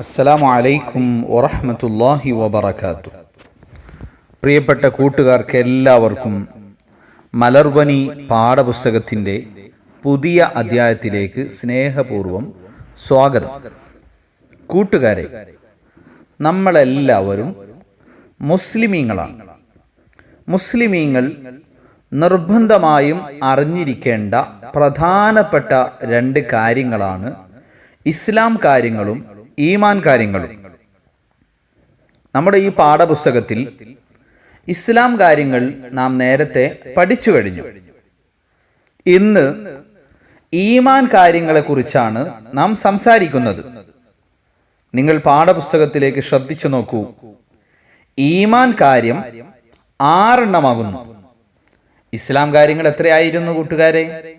അസ്സലാമു അലൈക്കും വറഹമത്തല്ലാഹി വബറകാത്തു പ്രിയപ്പെട്ട കൂട്ടുകാർക്ക് എല്ലാവർക്കും മലർവനി പാഠപുസ്തകത്തിന്റെ പുതിയ അധ്യായത്തിലേക്ക് സ്നേഹപൂർവം സ്വാഗതം. കൂട്ടുകാരെ നമ്മളെല്ലാവരും മുസ്ലിമീങ്ങളാണ്. മുസ്ലിമീങ്ങൾ നിർബന്ധമായും അറിഞ്ഞിരിക്കേണ്ട പ്രധാനപ്പെട്ട രണ്ട് കാര്യങ്ങളാണ് ഇസ്ലാം കാര്യങ്ങളും ഈമാൻ കാര്യങ്ങളും. നമ്മുടെ ഈ പാഠപുസ്തകത്തിൽ ഇസ്ലാം കാര്യങ്ങൾ നാം നേരത്തെ പഠിച്ചു കഴിഞ്ഞു. ഇന്ന് ഈമാൻ കാര്യങ്ങളെക്കുറിച്ചാണ് നാം സംസാരിക്കുന്നത്. നിങ്ങൾ പാഠപുസ്തകത്തിലേക്ക് ശ്രദ്ധിച്ചു നോക്കൂ. ഈമാൻ കാര്യം ആറെണ്ണമാകുന്നു. ഇസ്ലാം കാര്യങ്ങൾ എത്രയായിരുന്നു കൂട്ടുകാരെ?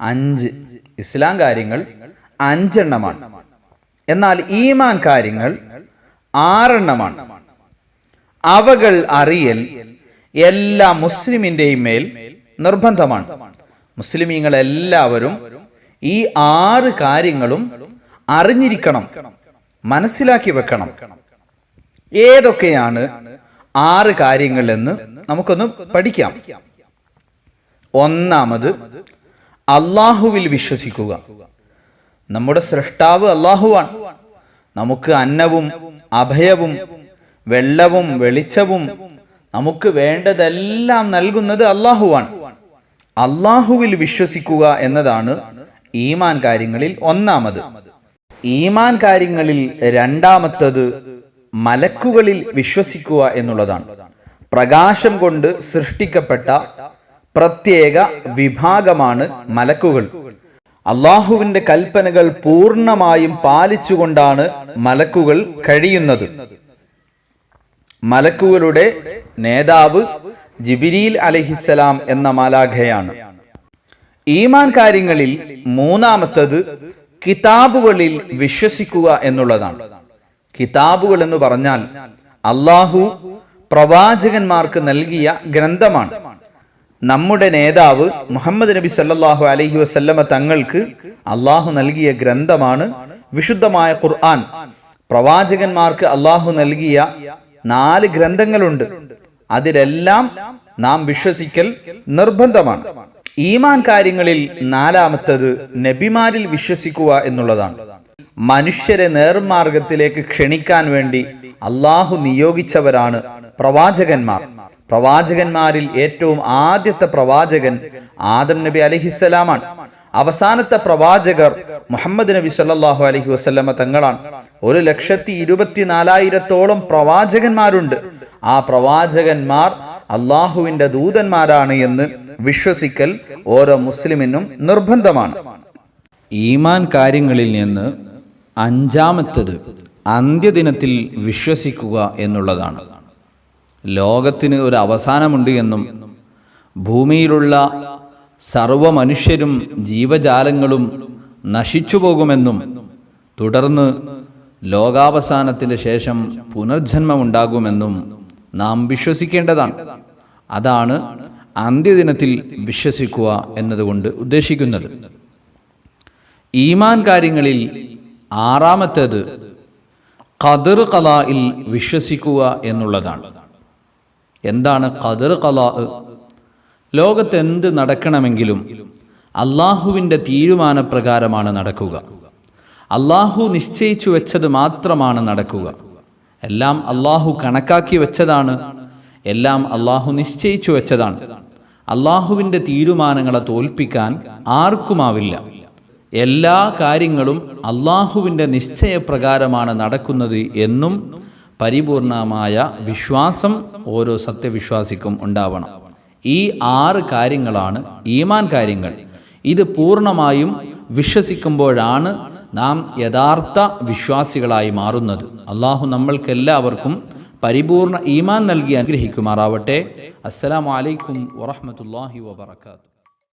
അഞ്ച്. ഇസ്ലാം കാര്യങ്ങൾ അഞ്ചെണ്ണമാണ്. എന്നാൽ ഈമാൻ കാര്യങ്ങൾ ആറെണ്ണമാണ്. അവകൾ അറിയൽ എല്ലാ മുസ്ലിമിന്റെയും മേൽ നിർബന്ധമാണ്. മുസ്ലിമീങ്ങൾ എല്ലാവരും ഈ ആറ് കാര്യങ്ങളും അറിഞ്ഞിരിക്കണം മനസ്സിലാക്കി വെക്കണം. ഏതൊക്കെയാണ് ആറ് കാര്യങ്ങൾ എന്ന് നമുക്കൊന്ന് പഠിക്കാം. ഒന്നാമത് അള്ളാഹുവിൽ വിശ്വസിക്കുക. നമ്മുടെ സൃഷ്ടാവ് അള്ളാഹുവാണ് നമുക്ക് അന്നവും അഭയവും വെള്ളവും വെളിച്ചവും നമുക്ക് വേണ്ടതെല്ലാം നൽകുന്നത് അള്ളാഹുവാണ് അള്ളാഹുവിൽ വിശ്വസിക്കുക എന്നതാണ് ഈമാൻ കാര്യങ്ങളിൽ ഒന്നാമത്. ഈമാൻ കാര്യങ്ങളിൽ രണ്ടാമത്തത് മലക്കുകളിൽ വിശ്വസിക്കുക എന്നുള്ളതാണ്. പ്രകാശം കൊണ്ട് സൃഷ്ടിക്കപ്പെട്ട പ്രത്യേക വിഭാഗമാണ് മലക്കുകൾ. അള്ളാഹുവിന്റെ കൽപ്പനകൾ പൂർണമായും പാലിച്ചുകൊണ്ടാണ് മലക്കുകൾ കഴിയുന്നത്. മലക്കുകളുടെ നേതാവ് ജിബിരിൽ അലഹിസലാം എന്ന മാലാഖയാണ്. ഈമാൻ കാര്യങ്ങളിൽ മൂന്നാമത്തത് കിതാബുകളിൽ വിശ്വസിക്കുക എന്നുള്ളതാണ്. കിതാബുകൾ എന്ന് പറഞ്ഞാൽ അള്ളാഹു പ്രവാചകന്മാർക്ക് നൽകിയ ഗ്രന്ഥമാണ്. നമ്മുടെ നേതാവ് മുഹമ്മദ് നബി സല്ലാഹു അലഹി വസല്ലമ തങ്ങൾക്ക് അള്ളാഹു നൽകിയ ഗ്രന്ഥമാണ് വിശുദ്ധമായ ഖുർആൻ. പ്രവാചകന്മാർക്ക് അള്ളാഹു നൽകിയ നാല് ഗ്രന്ഥങ്ങളുണ്ട്. അതിലെല്ലാം നാം വിശ്വസിക്കൽ നിർബന്ധമാണ്. ഈമാൻ കാര്യങ്ങളിൽ നാലാമത്തത് നബിമാരിൽ വിശ്വസിക്കുക എന്നുള്ളതാണ്. മനുഷ്യരെ നേർമാർഗത്തിലേക്ക് ക്ഷണിക്കാൻ വേണ്ടി അള്ളാഹു നിയോഗിച്ചവരാണ് പ്രവാചകന്മാർ. പ്രവാചകന്മാരിൽ ഏറ്റവും ആദ്യത്തെ പ്രവാചകൻ ആദം നബി അലഹിസ്സലാമാണ്. അവസാനത്തെ പ്രവാചകർ മുഹമ്മദ് നബി സല്ലാഹു അലഹി വസ്ല്ലമ തങ്ങളാണ്. ഒരു ലക്ഷത്തി ഇരുപത്തിനാലായിരത്തോളം പ്രവാചകന്മാരുണ്ട്. ആ പ്രവാചകന്മാർ അള്ളാഹുവിന്റെ ദൂതന്മാരാണ് എന്ന് വിശ്വസിക്കൽ ഓരോ മുസ്ലിമിനും നിർബന്ധമാണ്. ഈമാൻ കാര്യങ്ങളിൽ നിന്ന് അഞ്ചാമത്തത് അന്ത്യദിനത്തിൽ വിശ്വസിക്കുക എന്നുള്ളതാണ്. ലോകത്തിന് ഒരു അവസാനമുണ്ട് എന്നും ഭൂമിയിലുള്ള സർവ മനുഷ്യരും ജീവജാലങ്ങളും നശിച്ചു പോകുമെന്നും തുടർന്ന് ലോകാവസാനത്തിന് ശേഷം പുനർജന്മമുണ്ടാകുമെന്നും നാം വിശ്വസിക്കേണ്ടതാണ്. അതാണ് അന്ത്യദിനത്തിൽ വിശ്വസിക്കുക എന്നതുകൊണ്ട് ഉദ്ദേശിക്കുന്നത്. ഈമാൻ കാര്യങ്ങളിൽ ആറാമത്തേത് ഖദർ കലായിൽ വിശ്വസിക്കുക എന്നുള്ളതാണ്. എന്താണ് ഖദർ കലാ ലോകത്ത് എന്ത് നടക്കണമെങ്കിലും അള്ളാഹുവിന്റെ തീരുമാനപ്രകാരമാണ് നടക്കുക. അള്ളാഹു നിശ്ചയിച്ചു വെച്ചത് മാത്രമാണ് നടക്കുക. എല്ലാം അള്ളാഹു കണക്കാക്കി വെച്ചതാണ്. എല്ലാം അള്ളാഹു നിശ്ചയിച്ചു വെച്ചതാണ്. അള്ളാഹുവിന്റെ തീരുമാനങ്ങളെ തോൽപ്പിക്കാൻ ആർക്കുമാവില്ല. എല്ലാ കാര്യങ്ങളും അള്ളാഹുവിന്റെ നിശ്ചയപ്രകാരമാണ് നടക്കുന്നത് എന്നും പരിപൂർണമായ വിശ്വാസം ഓരോ സത്യവിശ്വാസിക്കും ഉണ്ടാവണം. ഈ ആറ് കാര്യങ്ങളാണ് ഈമാൻ കാര്യങ്ങൾ. ഇത് പൂർണമായും വിശ്വസിക്കുമ്പോഴാണ് നാം യഥാർത്ഥ വിശ്വാസികളായി മാറുന്നത്. അള്ളാഹു നമ്മൾക്കെല്ലാവർക്കും പരിപൂർണ ഈമാൻ നൽകി അനുഗ്രഹിക്കുമാറാവട്ടെ. അസ്സലാമലൈക്കും വറഹമത്തല്ലാഹി വബർക്കാത്തു